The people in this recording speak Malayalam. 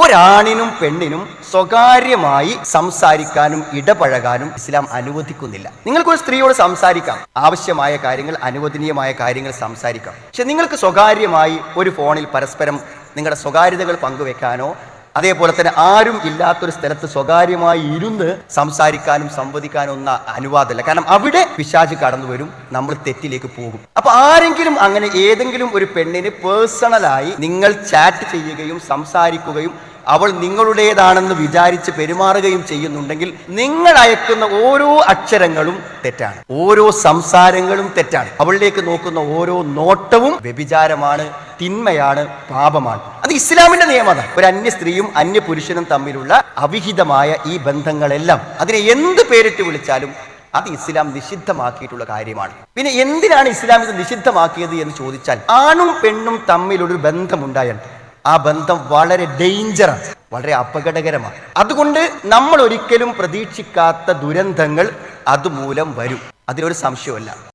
ഒരാണിനും പെണ്ണിനും സ്വകാര്യമായി സംസാരിക്കാനും ഇടപഴകാനും ഇസ്ലാം അനുവദിക്കുന്നില്ല. നിങ്ങൾക്ക് ഒരു സ്ത്രീയോട് സംസാരിക്കാം. ആവശ്യമായ കാര്യങ്ങൾ അനുവദനീയമായ കാര്യങ്ങൾ സംസാരിക്കാം. പക്ഷെ നിങ്ങൾക്ക് സ്വകാര്യമായി ഒരു ഫോണിൽ പരസ്പരം നിങ്ങളുടെ സ്വകാര്യതകൾ പങ്കുവെക്കാനോ അതേപോലെ തന്നെ ആരും ഇല്ലാത്തൊരു സ്ഥലത്ത് സ്വകാര്യമായി ഇരുന്ന് സംസാരിക്കാനും സംവദിക്കാനും ഒന്നും അനുവാദമില്ല. കാരണം അവിടെ പിശാച് കടന്നു വരും നമ്മൾ തെറ്റിലേക്ക് പോകും. അപ്പൊ ആരെങ്കിലും അങ്ങനെ ഏതെങ്കിലും ഒരു പെണ്ണിന് പേഴ്സണലായി നിങ്ങൾ ചാറ്റ് ചെയ്യുകയും സംസാരിക്കുകയും അവൾ നിങ്ങളുടേതാണെന്ന് വിചാരിച്ച് പെരുമാറുകയും ചെയ്യുന്നുണ്ടെങ്കിൽ നിങ്ങൾ അയക്കുന്ന ഓരോ അക്ഷരങ്ങളും തെറ്റാണ്. ഓരോ സംസാരങ്ങളും തെറ്റാണ്. അവളിലേക്ക് നോക്കുന്ന ഓരോ നോട്ടവും വ്യഭിചാരമാണ് തിന്മയാണ് പാപമാണ്. അത് ഇസ്ലാമിന്റെ നിയമമാണ്. ഒരു അന്യ സ്ത്രീയും അന്യ പുരുഷനും തമ്മിലുള്ള അവിഹിതമായ ഈ ബന്ധങ്ങളെല്ലാം അതിനെ എന്ത് പേരിട്ട് വിളിച്ചാലും അത് ഇസ്ലാം നിഷിദ്ധമാക്കിയിട്ടുള്ള കാര്യമാണ്. പിന്നെ എന്തിനാണ് ഇസ്ലാം ഇത് നിഷിദ്ധമാക്കിയത് എന്ന് ചോദിച്ചാൽ ആണും പെണ്ണും തമ്മിലൊരു ബന്ധമുണ്ടായാൽ ആ ബന്ധം വളരെ ഡേഞ്ചറാണ് വളരെ അപകടകരമാണ്. അതുകൊണ്ട് നമ്മൾ ഒരിക്കലും പ്രതീക്ഷിക്കാത്ത ദുരന്തങ്ങൾ അതുമൂലം വരും. അതിലൊരു സംശയമല്ല